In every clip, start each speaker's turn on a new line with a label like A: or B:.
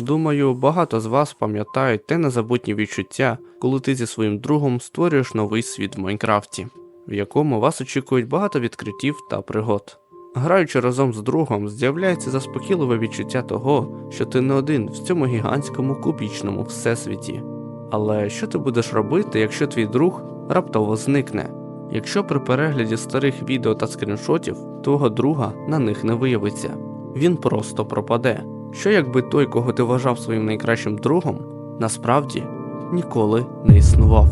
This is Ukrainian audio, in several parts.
A: Думаю, багато з вас пам'ятають те незабутнє відчуття, коли ти зі своїм другом створюєш новий світ в Майнкрафті, в якому вас очікують багато відкриттів та пригод. Граючи разом з другом, з'являється заспокійливе відчуття того, що ти не один в цьому гігантському кубічному всесвіті. Але що ти будеш робити, якщо твій друг раптово зникне? Якщо при перегляді старих відео та скріншотів твого друга на них не виявиться, він просто пропаде. Що якби той, кого ти вважав своїм найкращим другом, насправді ніколи не існував?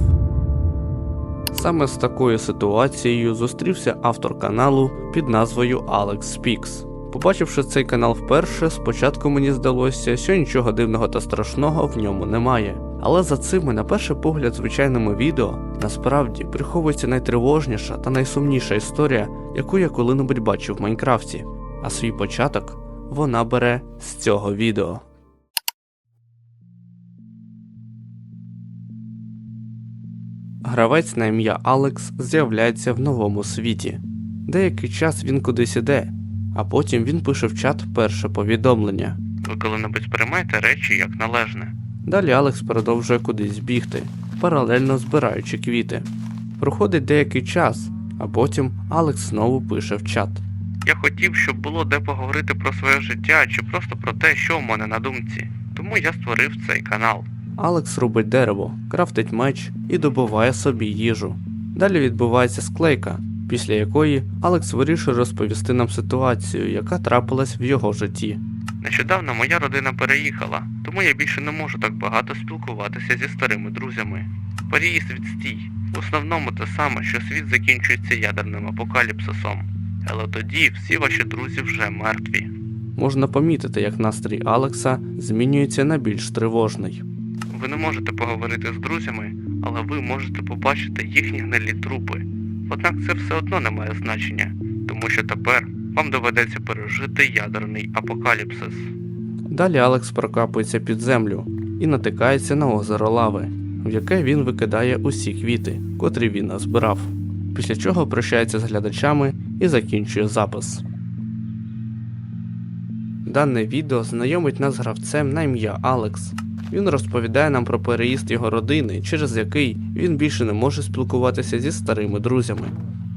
A: Саме з такою ситуацією зустрівся автор каналу під назвою Alex Speaks. Побачивши цей канал вперше, спочатку мені здалося, що нічого дивного та страшного в ньому немає. Але за цими, на перший погляд, звичайними відео насправді приховується найтривожніша та найсумніша історія, яку я коли-небудь бачив в Майнкрафті. А свій початок вона бере з цього відео. Гравець на ім'я Алекс з'являється в новому світі. Деякий час він кудись іде, а потім він пише в чат перше повідомлення. Ви коли-небудь сприймаєте речі як належне. Далі Алекс продовжує кудись бігти, паралельно збираючи квіти. Проходить деякий час, а потім Алекс знову пише в чат. Я хотів, щоб було де поговорити про своє життя чи просто про те, що в мене на думці. Тому я створив цей канал. Алекс робить дерево, крафтить меч і добуває собі їжу. Далі відбувається склейка, після якої Алекс вирішує розповісти нам ситуацію, яка трапилась в його житті. Нещодавно моя родина переїхала, тому я більше не можу так багато спілкуватися зі старими друзями. Переїзд відстій. В основному те саме, що світ закінчується ядерним апокаліпсисом. Але тоді всі ваші друзі вже мертві. Можна помітити, як настрій Алекса змінюється на більш тривожний. Ви не можете поговорити з друзями, але ви можете побачити їхні гнилі трупи. Однак це все одно не має значення, тому що тепер вам доведеться пережити ядерний апокаліпсис. Далі Алекс прокапується під землю і натикається на озеро лави, в яке він викидає усі квіти, котрі він назбирав, після чого прощається з глядачами і закінчує запис. Дане відео знайомить нас з гравцем на ім'я Алекс. Він розповідає нам про переїзд його родини, через який він більше не може спілкуватися зі старими друзями.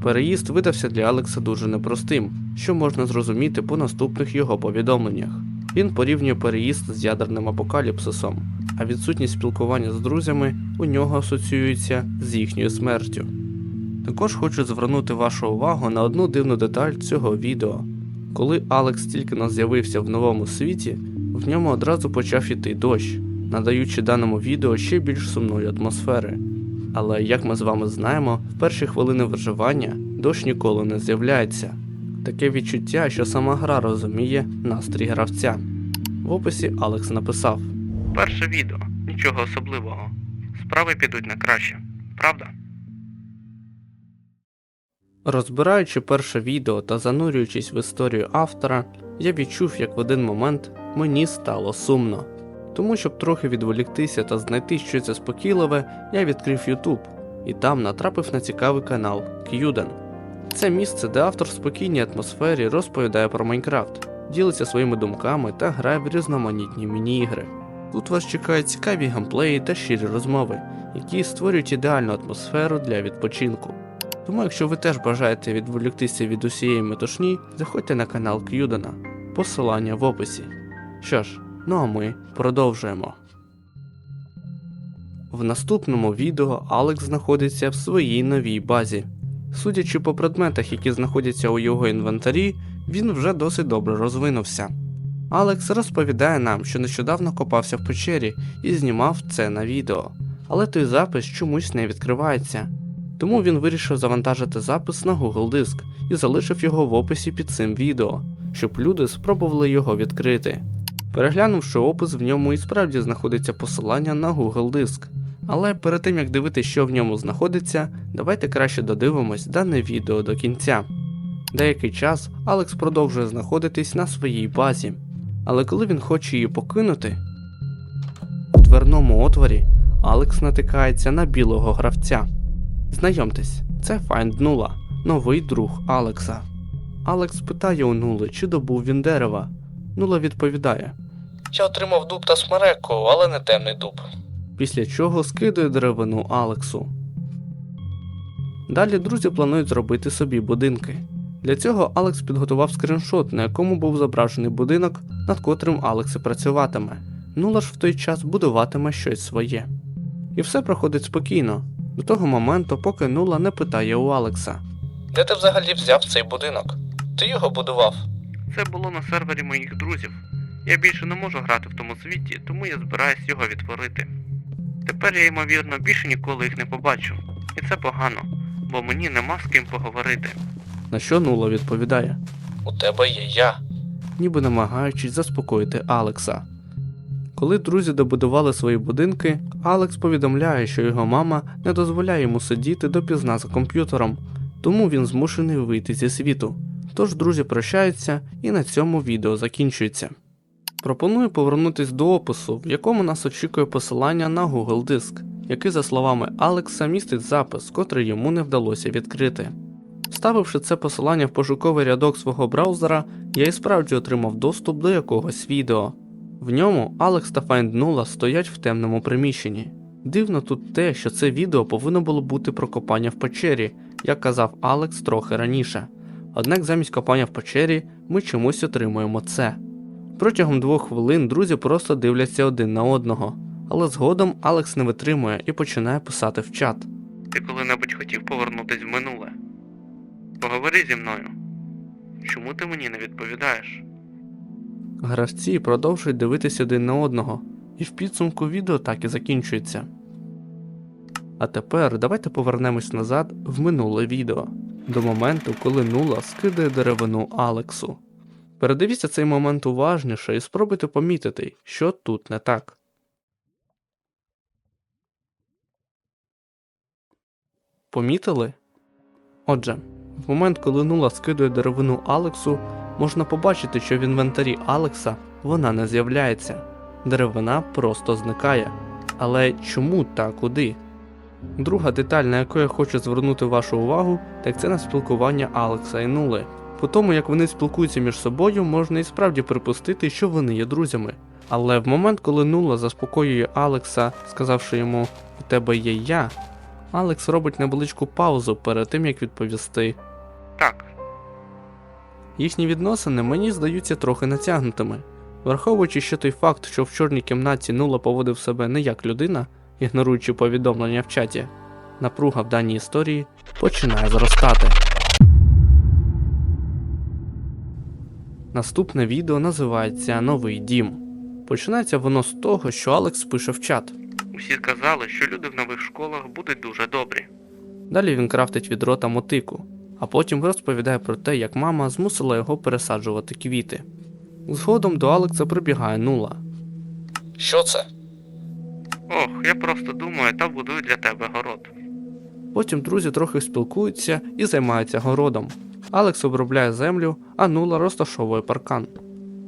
A: Переїзд видався для Алекса дуже непростим, що можна зрозуміти по наступних його повідомленнях. Він порівнює переїзд з ядерним апокаліпсисом, а відсутність спілкування з друзями у нього асоціюється з їхньою смертю. Також хочу звернути вашу увагу на одну дивну деталь цього відео. Коли Алекс тільки но з'явився в новому світі, в ньому одразу почав іти дощ, надаючи даному відео ще більш сумної атмосфери. Але як ми з вами знаємо, в перші хвилини виживання дощ ніколи не з'являється. Таке відчуття, що сама гра розуміє настрій гравця. В описі Алекс написав: Перше відео, нічого особливого. Справи підуть на краще, правда? Розбираючи перше відео та занурюючись в історію автора, я відчув, як в один момент мені стало сумно. Тому, щоб трохи відволіктися та знайти щось заспокійливе, я відкрив YouTube і там натрапив на цікавий канал К'юден. Це місце, де автор в спокійній атмосфері розповідає про Майнкрафт, ділиться своїми думками та грає в різноманітні міні-ігри. Тут вас чекають цікаві геймплеї та щирі розмови, які створюють ідеальну атмосферу для відпочинку. Тому, якщо ви теж бажаєте відволіктися від усієї метушні, заходьте на канал К'юдена, посилання в описі. Що ж, ну а ми продовжуємо. В наступному відео Алекс знаходиться в своїй новій базі. Судячи по предметах, які знаходяться у його інвентарі, він вже досить добре розвинувся. Алекс розповідає нам, що нещодавно копався в печері і знімав це на відео, але той запис чомусь не відкривається. Тому він вирішив завантажити запис на Google Диск і залишив його в описі під цим відео, щоб люди спробували його відкрити. Переглянувши опис, в ньому і справді знаходиться посилання на Google Диск. Але перед тим як дивитися, що в ньому знаходиться, давайте краще додивимось дане відео до кінця. Деякий час Алекс продовжує знаходитись на своїй базі, але коли він хоче її покинути, у дверному отворі Алекс натикається на білого гравця. Знайомтесь, це Find Нула, новий друг Алекса. Алекс питає у Нули, чи добув він дерева. Нула відповідає: Я отримав дуб та смереку, але не темний дуб. Після чого скидує деревину Алексу. Далі друзі планують зробити собі будинки. Для цього Алекс підготував скріншот, на якому був зображений будинок, над котрим Алекс і працюватиме. Нула ж в той час будуватиме щось своє. І все проходить спокійно, до того моменту, поки Нула не питає у Алекса. Де ти взагалі взяв цей будинок? Ти його будував? Це було на сервері моїх друзів. Я більше не можу грати в тому світі, тому я збираюсь його відтворити. Тепер я, ймовірно, більше ніколи їх не побачу. І це погано, бо мені нема з ким поговорити. На що Нула відповідає? У тебе є я. Ніби намагаючись заспокоїти Алекса. Коли друзі добудували свої будинки, Алекс повідомляє, що його мама не дозволяє йому сидіти допізна за комп'ютером, тому він змушений вийти зі світу. Тож друзі прощаються і на цьому відео закінчується. Пропоную повернутись до опису, в якому нас очікує посилання на Google Диск, який, за словами Алекса, містить запис, котрий йому не вдалося відкрити. Ставивши це посилання в пошуковий рядок свого браузера, я і справді отримав доступ до якогось відео. В ньому Алекс та Файнднула стоять в темному приміщенні. Дивно тут те, що це відео повинно було бути про копання в печері, як казав Алекс трохи раніше. Однак замість копання в печері ми чомусь отримуємо це. Протягом двох хвилин друзі просто дивляться один на одного, але згодом Алекс не витримує і починає писати в чат. Ти коли-небудь хотів повернутись в минуле? Поговори зі мною. Чому ти мені не відповідаєш? Гравці продовжують дивитися один на одного, і в підсумку відео так і закінчується. А тепер давайте повернемось назад в минуле відео, до моменту, коли Нула скидає деревину Алексу. Передивіться цей момент уважніше і спробуйте помітити, що тут не так. Помітили? Отже, в момент, коли Нула скидує деревину Алексу, можна побачити, що в інвентарі Алекса вона не з'являється. Деревина просто зникає. Але чому та куди? Друга деталь, на яку я хочу звернути вашу увагу, так це на спілкування Алекса і Нули. По тому, як вони спілкуються між собою, можна і справді припустити, що вони є друзями. Але в момент, коли Нула заспокоює Алекса, сказавши йому У тебе є я, Алекс робить невеличку паузу перед тим, як відповісти Так. Їхні відносини мені здаються трохи натягнутими. Враховуючи ще той факт, що в чорній кімнаті Нула поводив себе не як людина, ігноруючи повідомлення в чаті, напруга в даній історії починає зростати. Наступне відео називається Новий дім. Починається воно з того, що Алекс пише в чат. Усі сказали, що люди в нових школах будуть дуже добрі. Далі він крафтить відро та мотику, а потім розповідає про те, як мама змусила його пересаджувати квіти. Згодом до Алекса прибігає нула. Що це? Ох, я просто думаю та будую для тебе город. Потім друзі трохи спілкуються і займаються городом. Алекс обробляє землю, а нула розташовує паркан.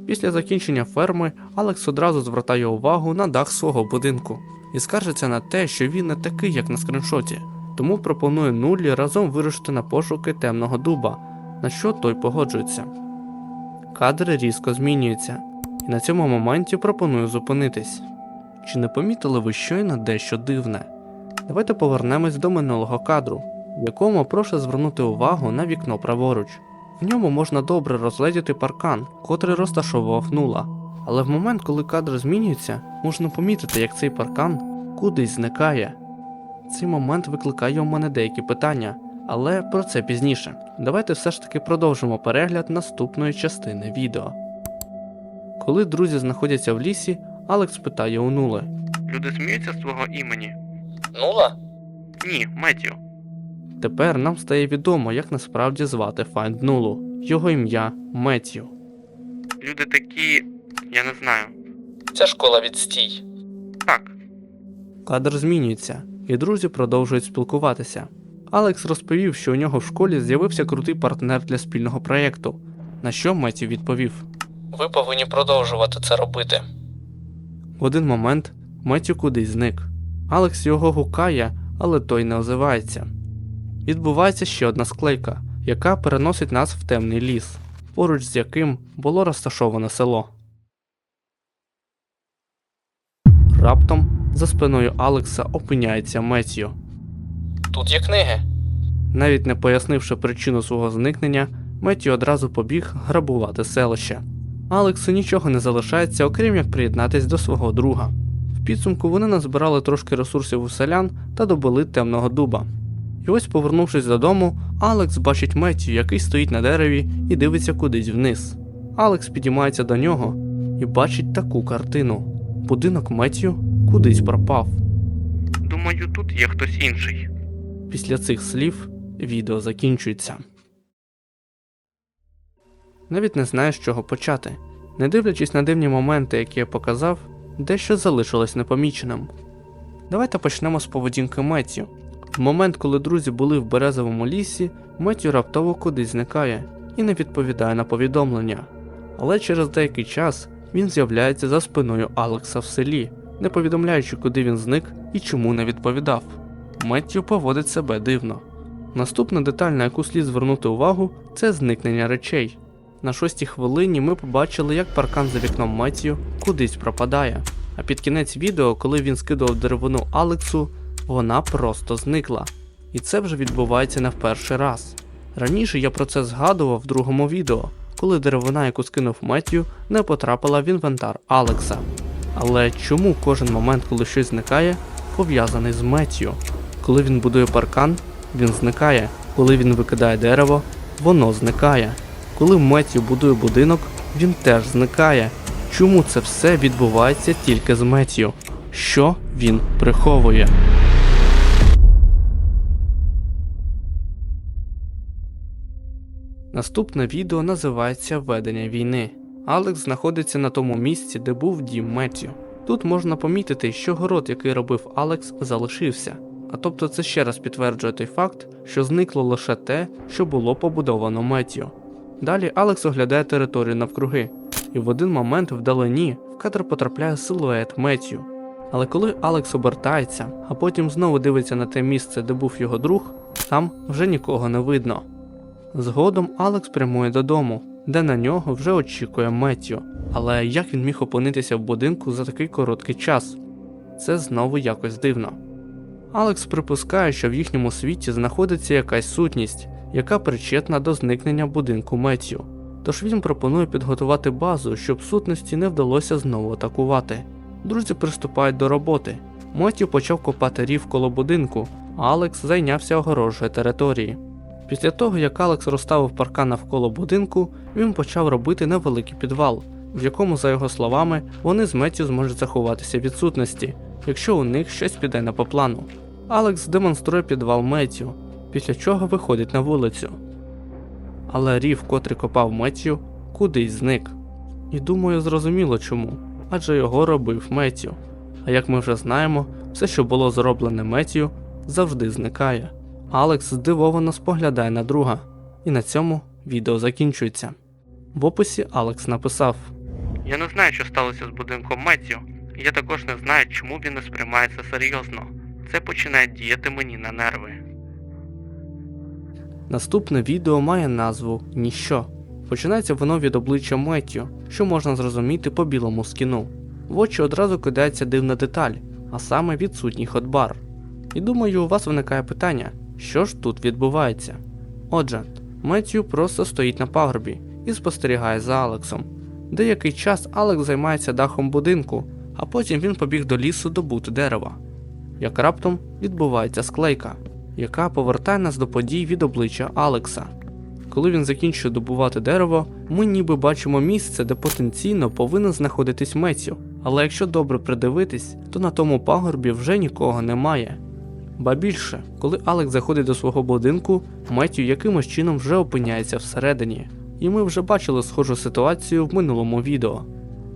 A: Після закінчення ферми Алекс одразу звертає увагу на дах свого будинку і скаржиться на те, що він не такий, як на скріншоті, тому пропонує нулі разом вирушити на пошуки темного дуба, на що той погоджується. Кадри різко змінюються, і на цьому моменті пропоную зупинитись. Чи не помітили ви щойно дещо дивне? Давайте повернемось до минулого кадру, в якому прошу звернути увагу на вікно праворуч. В ньому можна добре розгледіти паркан, котрий розташовував нула. Але в момент, коли кадр змінюється, можна помітити, як цей паркан кудись зникає. Цей момент викликає у мене деякі питання, але про це пізніше. Давайте все ж таки продовжимо перегляд наступної частини відео. Коли друзі знаходяться в лісі, Алекс питає у Нули. Люди сміються з твого імені? Нула? Ні, Меттю. Тепер нам стає відомо, як насправді звати Файнд Нулу. Його ім'я Меттю. Люди такі. я не знаю. Ця школа відстій. Так. Кадр змінюється, і друзі продовжують спілкуватися. Алекс розповів, що у нього в школі з'явився крутий партнер для спільного проєкту, на що Меттю відповів: Ви повинні продовжувати це робити. В один момент Меттю кудись зник. Алекс його гукає, але той не озивається. Відбувається ще одна склейка, яка переносить нас в темний ліс, поруч з яким було розташоване село. Раптом за спиною Алекса опиняється Меттью. Тут є книги. Навіть не пояснивши причину свого зникнення, Меттью одразу побіг грабувати селище. Алексу нічого не залишається, окрім як приєднатись до свого друга. В підсумку вони назбирали трошки ресурсів у селян та добили темного дуба. І ось, повернувшись додому, Алекс бачить Меттію, який стоїть на дереві і дивиться кудись вниз. Алекс підіймається до нього і бачить таку картину. Будинок Меттію кудись пропав. Думаю, тут є хтось інший. Після цих слів відео закінчується. Навіть не знаю, з чого почати. Не дивлячись на дивні моменти, які я показав, дещо залишилось непоміченим. Давайте почнемо з поведінки Меттю. В момент, коли друзі були в березовому лісі, Меттю раптово кудись зникає і не відповідає на повідомлення. Але через деякий час він з'являється за спиною Алекса в селі, не повідомляючи, куди він зник і чому не відповідав. Меттю поводить себе дивно. Наступна деталь, на яку слід звернути увагу, це зникнення речей. На шостій хвилині ми побачили, як паркан за вікном Меттію кудись пропадає. А під кінець відео, коли він скидував деревину Алексу, вона просто зникла. І це вже відбувається не в перший раз. Раніше я про це згадував в другому відео, коли деревина, яку скинув Меттію, не потрапила в інвентар Алекса. Але чому кожен момент, коли щось зникає, пов'язаний з Меттію? Коли він будує паркан, він зникає. Коли він викидає дерево, воно зникає. Коли Меттію будує будинок, він теж зникає. Чому це все відбувається тільки з Меттію? Що він приховує? Наступне відео називається Ведення війни. Алекс знаходиться на тому місці, де був дім Меттю. Тут можна помітити, що город, який робив Алекс, залишився. А тобто це ще раз підтверджує той факт, що зникло лише те, що було побудовано Меттю. Далі Алекс оглядає територію навкруги, і в один момент вдалині в кадр потрапляє силует Меттю. Але коли Алекс обертається, а потім знову дивиться на те місце, де був його друг, там вже нікого не видно. Згодом Алекс прямує додому, де на нього вже очікує Меттю. Але як він міг опинитися в будинку за такий короткий час? Це знову якось дивно. Алекс припускає, що в їхньому світі знаходиться якась сутність, яка причетна до зникнення будинку Меттю. Тож він пропонує підготувати базу, щоб сутності не вдалося знову атакувати. Друзі приступають до роботи. Меттю почав копати рів коло будинку, а Алекс зайнявся огорожею території. Після того, як Алекс розставив паркан навколо будинку, він почав робити невеликий підвал, в якому, за його словами, вони з Меттю зможуть заховатися від сутності, якщо у них щось піде не по плану. Алекс демонструє підвал Меттю, після чого виходить на вулицю. Але рів, котрий копав Меттю, кудись зник. І думаю, зрозуміло чому, адже його робив Меттю. А як ми вже знаємо, все, що було зроблене Меттю, завжди зникає. Алекс здивовано споглядає на друга, і на цьому відео закінчується. В описі Алекс написав: Я не знаю, що сталося з будинком Меттю. Я також не знаю, чому він не сприймається серйозно. Це починає діяти мені на нерви. Наступне відео має назву Ніщо. Починається воно від обличчя Меттю, що можна зрозуміти по білому скіну. В очі одразу кидається дивна деталь, а саме відсутній ходбар. І думаю, у вас виникає питання, що ж тут відбувається. Отже, Меттю просто стоїть на пагорбі і спостерігає за Алексом. Деякий час Алекс займається дахом будинку, а потім він побіг до лісу добути дерева. Як раптом відбувається склейка, яка повертає нас до подій від обличчя Алекса. Коли він закінчує добувати дерево, ми ніби бачимо місце, де потенційно повинен знаходитись Меттю. Але якщо добре придивитись, то на тому пагорбі вже нікого немає. Ба більше, коли Алекс заходить до свого будинку, Меттю якимось чином вже опиняється всередині, і ми вже бачили схожу ситуацію в минулому відео.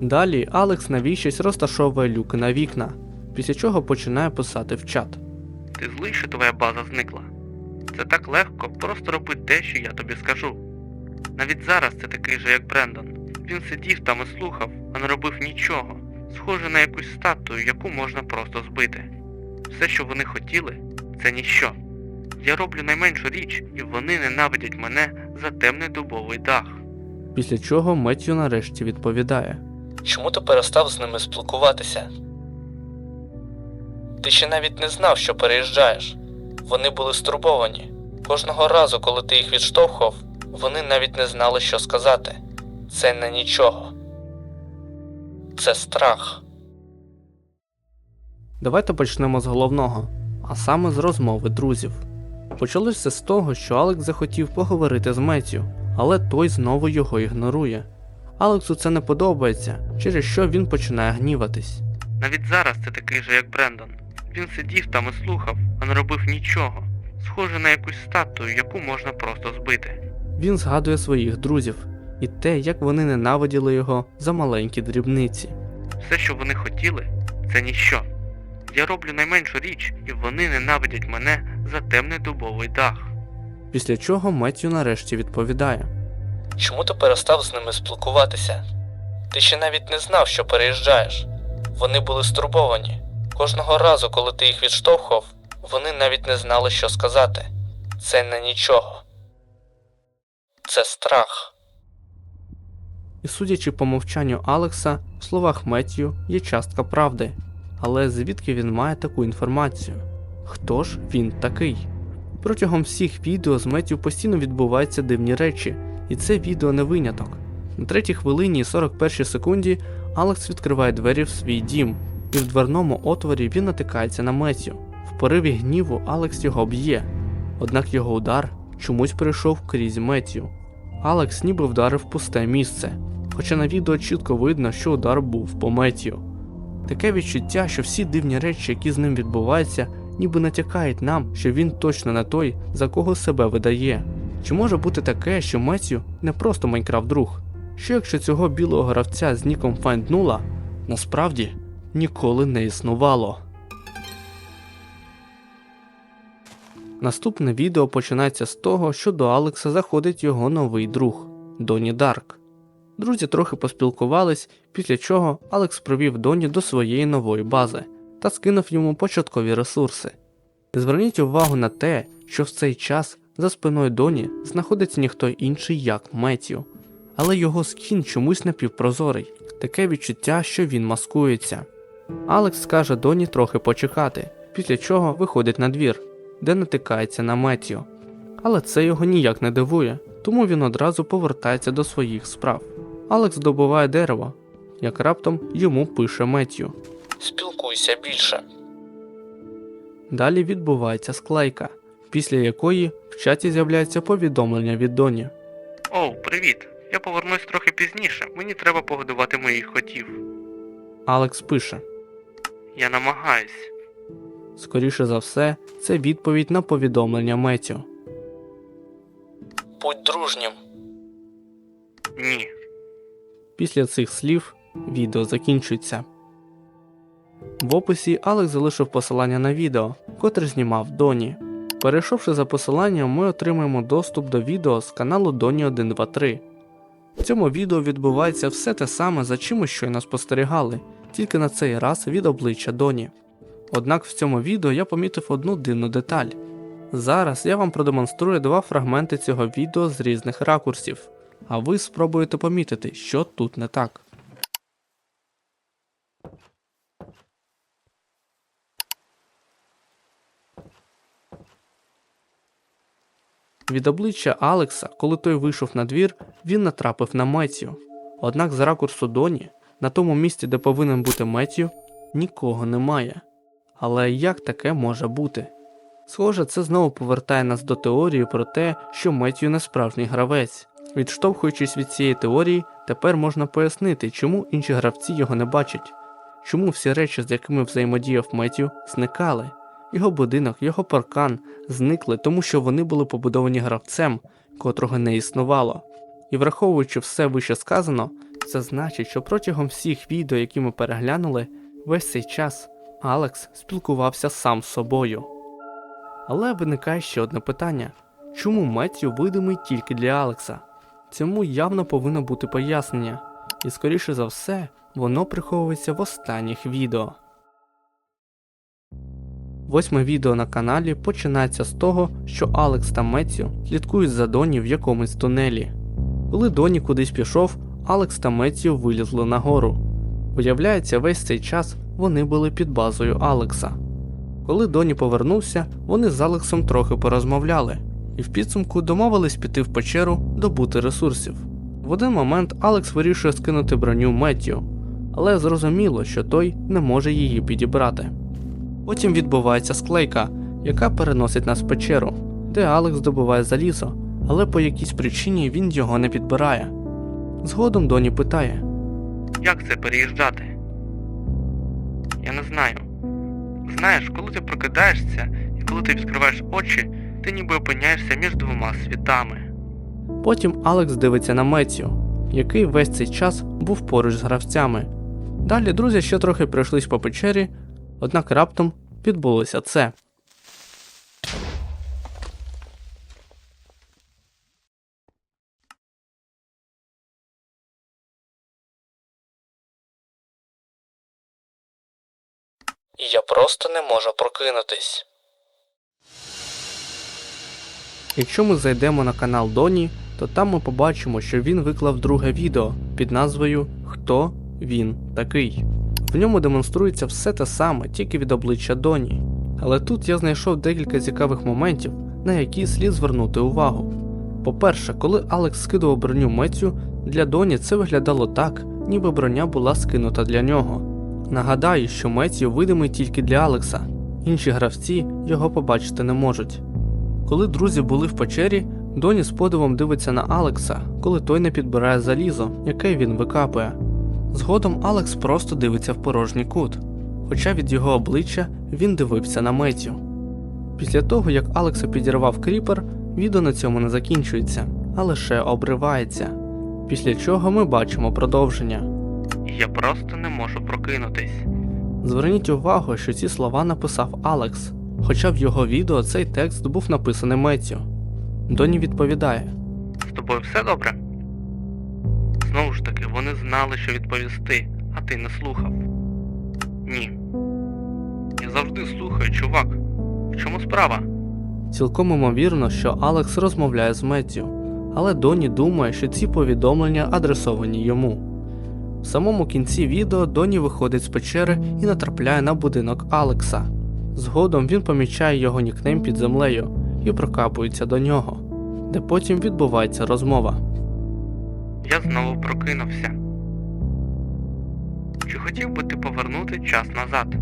A: Далі Алекс навіщось розташовує люки на вікна, після чого починає писати в чат. Ти злий, що твоя база зникла. Це так легко, просто роби те, що я тобі скажу. Навіть зараз це такий же, як Брендон. Він сидів там і слухав, а не робив нічого, схоже на якусь статую, яку можна просто збити. Все, що вони хотіли, це ніщо. Я роблю найменшу річ, і вони ненавидять мене за темний дубовий дах. Після чого Меттю нарешті відповідає: Чому ти перестав з ними спілкуватися? Ти ще навіть не знав, що переїжджаєш. Вони були стурбовані. Кожного разу, коли ти їх відштовхував, вони навіть не знали, що сказати. Це не нічого. Це страх. Давайте почнемо з головного, а саме з розмови друзів. Почалося з того, що Алекс захотів поговорити з Меттю, але той знову його ігнорує. Алексу це не подобається, через що він починає гніватись. Навіть зараз ти такий же, як Брендон. Він сидів там і слухав, а не робив нічого. Схоже на якусь статую, яку можна просто збити. Він згадує своїх друзів і те, як вони ненавиділи його за маленькі дрібниці. Все, що вони хотіли, це ніщо. Я роблю найменшу річ, і вони ненавидять мене за темний дубовий дах. Після чого Меттю нарешті відповідає: Чому ти перестав з ними спілкуватися? Ти ще навіть не знав, що переїжджаєш. Вони були стурбовані. Кожного разу, коли ти їх відштовхував, вони навіть не знали, що сказати. Це не нічого. Це страх. І судячи по мовчанню Алекса, в словах Меттю є частка правди. Але звідки він має таку інформацію? Хто ж він такий? Протягом всіх відео з Меттю постійно відбуваються дивні речі, і це відео не виняток. На третій хвилині і 41 секунді Алекс відкриває двері в свій дім, і в дверному отворі він натикається на Меттю. В пориві гніву Алекс його б'є, однак його удар чомусь перейшов крізь Меттю. Алекс ніби вдарив пусте місце, хоча на відео чітко видно, що удар був по Меттю. Таке відчуття, що всі дивні речі, які з ним відбуваються, ніби натякають нам, що він точно не той, за кого себе видає. Чи може бути таке, що Меттю не просто Майнкрафт друг? Що якщо цього білого гравця з ніком Файнднула насправді ніколи не існувало? Наступне відео починається з того, що до Алекса заходить його новий друг Доні Дарк. Друзі трохи поспілкувались, після чого Алекс провів Доні до своєї нової бази та скинув йому початкові ресурси. Зверніть увагу на те, що в цей час за спиною Доні знаходиться ніхто інший, як Меттю, але його скін чомусь напівпрозорий, таке відчуття, що він маскується. Алекс скаже Доні трохи почекати, після чого виходить на двір, де натикається на Меттю. Але це його ніяк не дивує, тому він одразу повертається до своїх справ. Алекс добуває дерево, як раптом йому пише Меттю. Спілкуйся більше. Далі відбувається склейка, після якої в чаті з'являється повідомлення від Доні. Оу, привіт. Я повернусь трохи пізніше. Мені треба погодувати моїх котів. Алекс пише: Я намагаюсь. Скоріше за все, це відповідь на повідомлення Меттю. Будь дружнім. Ні. Після цих слів відео закінчується. В описі Алекс залишив посилання на відео, котре знімав Доні. Перейшовши за посиланням, ми отримаємо доступ до відео з каналу Доні 123. В цьому відео відбувається все те саме, за чим ми щойно спостерігали, тільки на цей раз від обличчя Доні. Однак в цьому відео я помітив одну дивну деталь. Зараз я вам продемонструю два фрагменти цього відео з різних ракурсів, а ви спробуєте помітити, що тут не так. Від обличчя Алекса, коли той вийшов на двір, він натрапив на Меттю. Однак з ракурсу Доні, на тому місці, де повинен бути Меттю, нікого немає. Але як таке може бути? Схоже, це знову повертає нас до теорії про те, що Меттю не справжній гравець. Відштовхуючись від цієї теорії, тепер можна пояснити, чому інші гравці його не бачать, чому всі речі, з якими взаємодіяв Меттю, зникали. Його будинок, його паркан зникли, тому що вони були побудовані гравцем, котрого не існувало. І враховуючи все вище сказано, це значить, що протягом всіх відео, які ми переглянули, весь цей час Алекс спілкувався сам з собою. Але виникає ще одне питання: чому Меттю видимий тільки для Алекса? Цьому явно повинно бути пояснення, і скоріше за все, воно приховується в останніх відео. Восьме відео на каналі починається з того, що Алекс та Меттю слідкують за Доні в якомусь тунелі. Коли Доні кудись пішов, Алекс та Меттю вилізли нагору. Виявляється, весь цей час вони були під базою Алекса. Коли Доні повернувся, вони з Алексом трохи порозмовляли, і в підсумку домовились піти в печеру добути ресурсів. В один момент Алекс вирішує скинути броню Меттю, але зрозуміло, що той не може її підібрати. Потім відбувається склейка, яка переносить нас в печеру, де Алекс добуває залізо, але по якійсь причині він його не підбирає. Згодом Доні питає: Як це переїжджати? Я не знаю. Знаєш, коли ти прокидаєшся і коли ти відкриваєш очі, ти ніби опиняєшся між двома світами. Потім Алекс дивиться на Меттю, який весь цей час був поруч з гравцями. Далі друзі ще трохи пройшлись по печері, однак раптом відбулося це. Я просто не можу прокинутись. Якщо ми зайдемо на канал Доні, то там ми побачимо, що він виклав друге відео під назвою Хто він такий. В ньому демонструється все те саме, тільки від обличчя Доні. Але тут я знайшов декілька цікавих моментів, на які слід звернути увагу. По-перше, коли Алекс скидував броню Мецю, для Доні це виглядало так, ніби броня була скинута для нього. Нагадаю, що Меттю видимий тільки для Алекса, інші гравці його побачити не можуть. Коли друзі були в печері, Доні з подивом дивиться на Алекса, коли той не підбирає залізо, яке він викапує. Згодом Алекс просто дивиться в порожній кут, хоча від його обличчя він дивився на Меттю. Після того, як Алекса підірвав кріпер, відео на цьому не закінчується, а лише обривається. Після чого ми бачимо продовження. Я просто не можу прокинутись. Зверніть увагу, що ці слова написав Алекс, хоча в його відео цей текст був написаний Меттю. Доні відповідає: З тобою все добре? Знову ж таки, вони знали, що відповісти, а ти не слухав. Ні. Я завжди слухаю, чувак. В чому справа? Цілком імовірно, що Алекс розмовляє з Меттю, але Доні думає, що ці повідомлення адресовані йому. В самому кінці відео Доні виходить з печери і натрапляє на будинок Алекса. Згодом він помічає його нікнейм під землею і прокапується до нього, де потім відбувається розмова. Я знову прокинувся. Чи хотів би ти повернути час назад?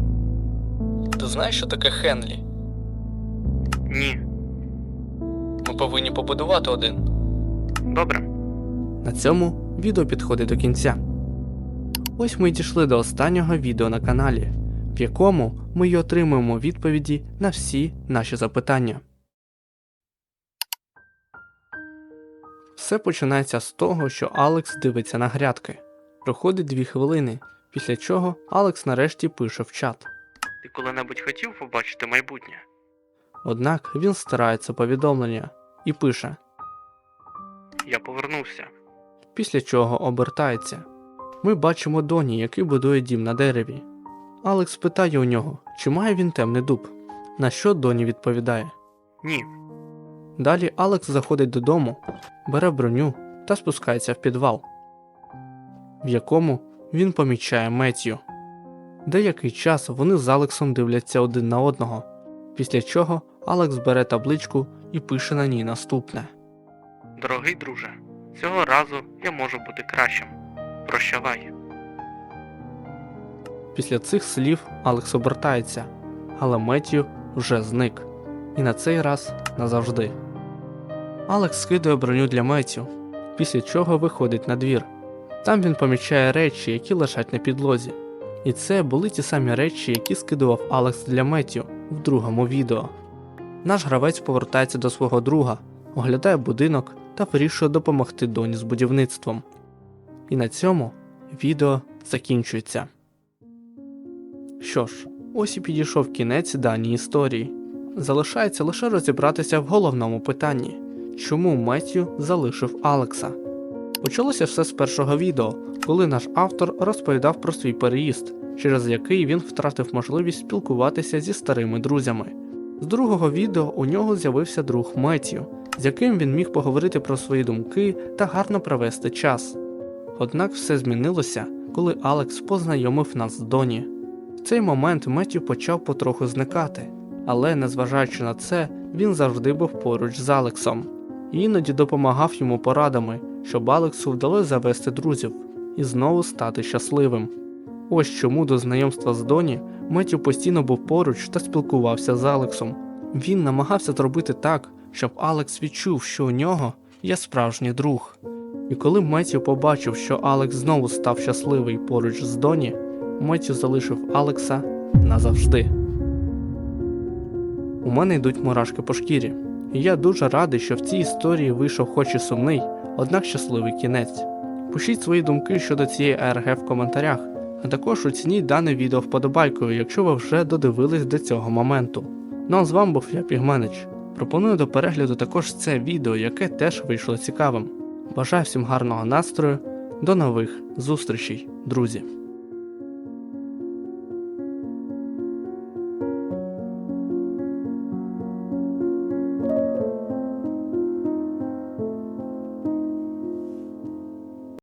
A: Ти знаєш, що таке Хенлі? Ні. Ми повинні побудувати один. Добре. На цьому відео підходить до кінця. Ось ми й дійшли до останнього відео на каналі, в якому ми й отримуємо відповіді на всі наші запитання. Все починається з того, що Алекс дивиться на грядки. Проходить дві хвилини, після чого Алекс нарешті пише в чат. Ти коли-небудь хотів побачити майбутнє? Однак він старається повідомлення і пише Я повернувся. Після чого обертається. Ми бачимо Доні, який будує дім на дереві. Алекс питає у нього, чи має він темний дуб. На що Доні відповідає Ні. Далі Алекс заходить додому, бере броню та спускається в підвал, в якому він помічає Меттю. Деякий час вони з Алексом дивляться один на одного, після чого Алекс бере табличку і пише на ній наступне: Дорогий друже, цього разу я можу бути кращим. Прощавай. Після цих слів Алекс обертається, але Меттю вже зник. І на цей раз назавжди. Алекс скидує броню для Меттю, після чого виходить на двір. Там він помічає речі, які лежать на підлозі. І це були ті самі речі, які скидував Алекс для Меттю в другому відео. Наш гравець повертається до свого друга, оглядає будинок та вирішує допомогти Доні з будівництвом. І на цьому відео закінчується. Що ж, ось і підійшов кінець даній історії. Залишається лише розібратися в головному питанні чому Меттю залишив Алекса. Почалося все з першого відео, коли наш автор розповідав про свій переїзд, через який він втратив можливість спілкуватися зі старими друзями. З другого відео у нього з'явився друг Меттю, з яким він міг поговорити про свої думки та гарно провести час. Однак все змінилося, коли Алекс познайомив нас з Доні. В цей момент Меттю почав потроху зникати, але, незважаючи на це, він завжди був поруч з Алексом. І іноді допомагав йому порадами, щоб Алексу вдалося завести друзів і знову стати щасливим. Ось чому до знайомства з Доні Меттю постійно був поруч та спілкувався з Алексом. Він намагався зробити так, щоб Алекс відчув, що у нього є справжній друг. І коли Меттю побачив, що Алекс знову став щасливий поруч з Доні, Меттю залишив Алекса назавжди. У мене йдуть мурашки по шкірі. Я дуже радий, що в цій історії вийшов хоч і сумний, однак щасливий кінець. Пишіть свої думки щодо цієї АРГ в коментарях, а також оцініть дане відео вподобайкою, якщо ви вже додивились до цього моменту. Ну а з вами був я Пігменич. Пропоную до перегляду також це відео, яке теж вийшло цікавим. Бажаю всім гарного настрою, до нових зустрічей, друзі!